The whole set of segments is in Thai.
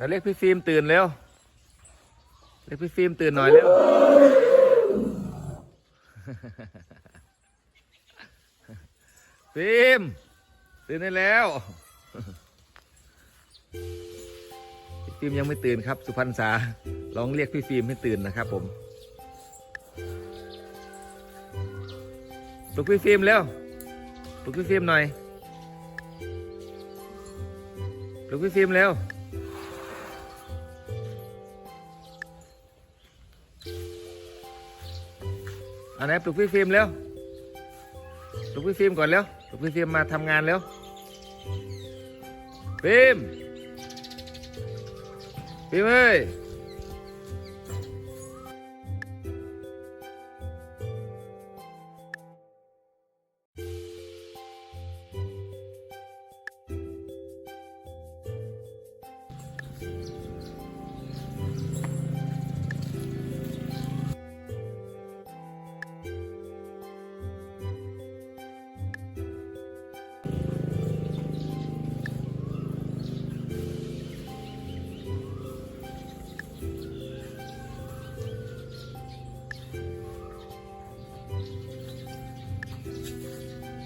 เราเรียกพี่ฟิล์มตื่นเร็ว เรียกพี่ฟิล์มตื่นหน่อยเร็ว ฟิล์มตื่นได้แล้ว พี่ฟิล์มยังไม่ตื่นครับ สุพรรณษาลองเรียกพี่ฟิล์มให้ตื่นนะครับผมปลุกพี่ฟิล์มเร็วปลุกพี่ฟิล์มหน่อยปลุกพี่ฟิล์มเร็ว อันไหนปลุกพี่ฟิล์มเร็วปลุกพี่ฟิล์มก่อนเร็วปลุกพี่ฟิล์มมาทำงานเร็วฟิล์มฟิล์มเอ้ย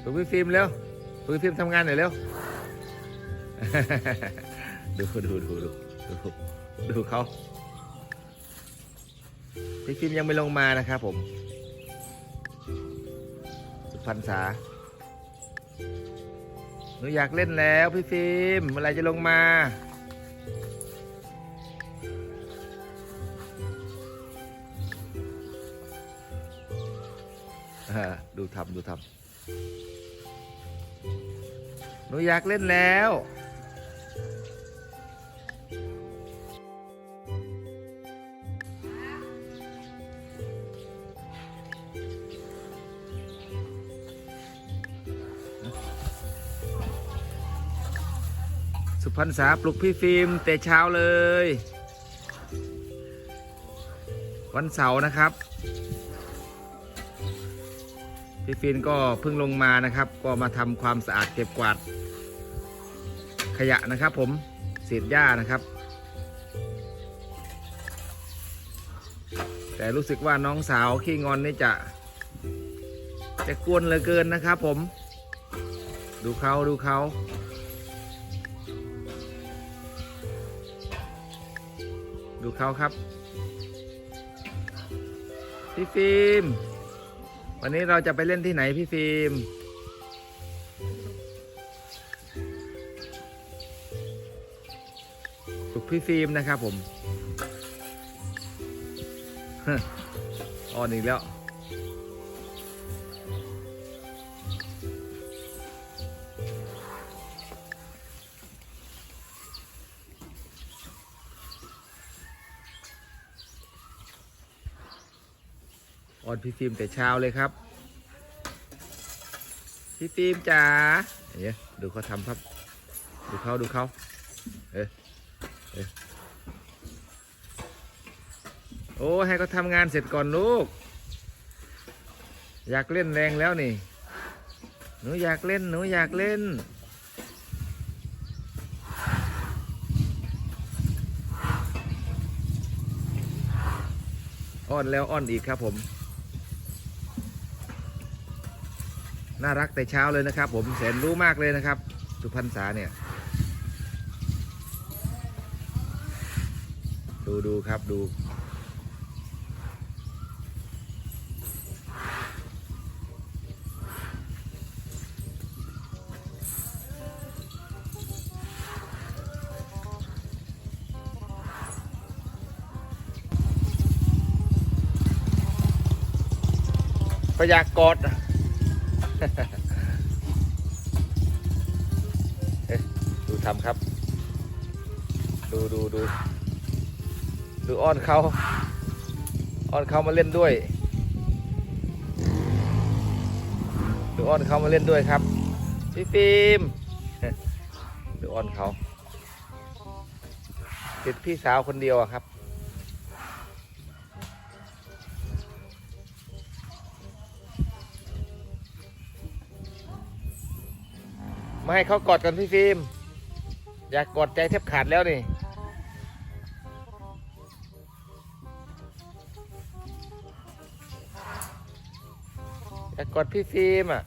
ปลุกพี่ฟิล์มเร็วปลุกพี่ฟิล์มทำงานหน่อยเร็วดูดูดูดูดูดูเขาพี่ฟิล์มยังไม่ลงมานะครับผมสุพรรณษาหนูอยากเล่นแล้วพี่ฟิล์มเมื่อไหรจะลงมาดูทำดูทำ หนูอยากเล่นแล้วสุพรรณษาปลุกพี่ฟิล์มแต่เช้าเลย วันเสาร์นะครับ พี่ฟินก็เพิ่งลงมานะครับ ก็มาทำความสะอาดเก็บกวาด ขยะนะครับผมเศษหญ้านะครับ แต่รู้สึกว่าน้องสาวขี้งอนนี่จะ จะกวนเหลือเกินนะครับผม ดูเขาดูเขาดูเขาครับ พี่ฟิล์ม วันนี้เราจะไปเล่นที่ไหนพี่ฟิล์มสุกพี่ฟิล์มนะครับผมอ่อนอีกแล้ว ออนพี่ฟิล์มแต่เช้าเลยครับ พี่ฟิล์มจ๋าเนี่ยดูเขาทำครับ ดูเขาดูเขาเอ๊ะเอ๊ะโอ้ให้เขาทำงานเสร็จก่อนลูก อยากเล่นแรงแล้วนี่ หนูอยากเล่นหนูอยากเล่นอ้อนแล้วอ้อนอีกครับผม น่ารักแต่เช้าเลยนะครับ ผมแสนรู้มากเลยนะครับ สุพรรณษาเนี่ย ดูดูครับดูก็อยากกอด เอ๊ะดูทำครับ ดูดูดูดูอ้อนเขาอ้อนเขามาเล่นด้วย ดูอ้อนเขามาเล่นด้วยครับพี่ฟิล์มดูอ้อนเขาติดพี่สาวคนเดียวครับ มาให้เขากอดกันพี่ฟิล์มอยากกอดใจแทบขาดแล้วนี่อยากกอดพี่ฟิล์มอะ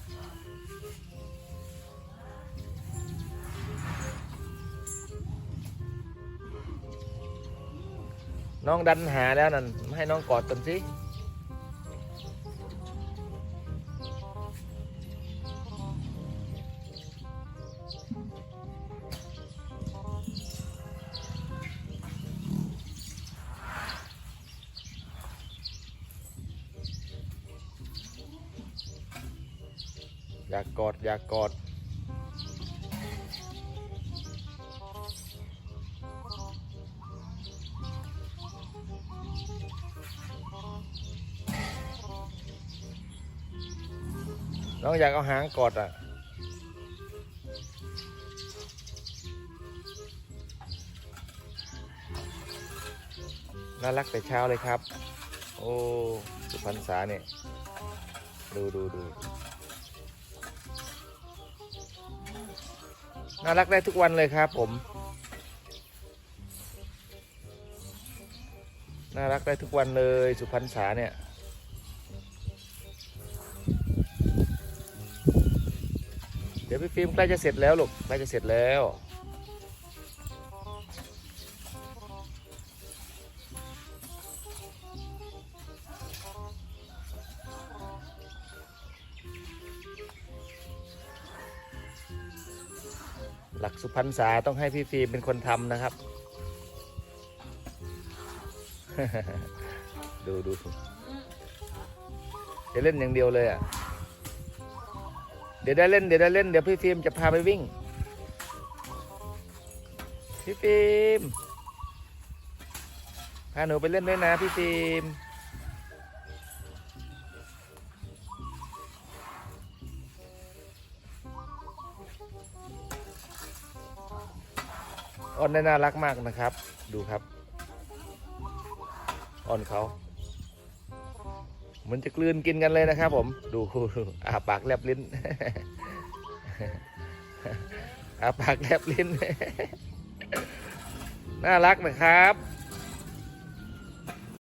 น้องดันหาแล้วนั่นให้น้องกอดกันสิ อยากกอดอยากกอดน้องอยากเอาหางกอดอะ น่ารักแต่เช้าเลยครับ โอ้ สุพรรษาเนี่ย ดูดูดู น่ารักได้ทุกวันเลยครับผม น่ารักได้ทุกวันเลยสุพรรณษาเนี่ย เดี๋ยวพี่ฟิล์มใกล้จะเสร็จแล้วลูกใกล้จะเสร็จแล้ว หลักสุพรรณษาต้องให้พี่ฟิล์มเป็นคนทำนะครับ ดูดูจะเล่นอย่างเดียวเลยอะ เดี๋ยวได้เล่นเดี๋ยวได้เล่นเดี๋ยวพี่ฟิล์มจะพาไปวิ่ง พี่ฟิล์มพาหนูไปเล่นด้วยนะพี่ฟิล์ม อ่อนได้น่ารักมากนะครับ ดูครับ อ่อนเขาเหมันจะกลืนกินกันเลยนะครับ ผม ดูอาปากแลบลิ้นอาปากแลบลิ้น น่ารักนะครับ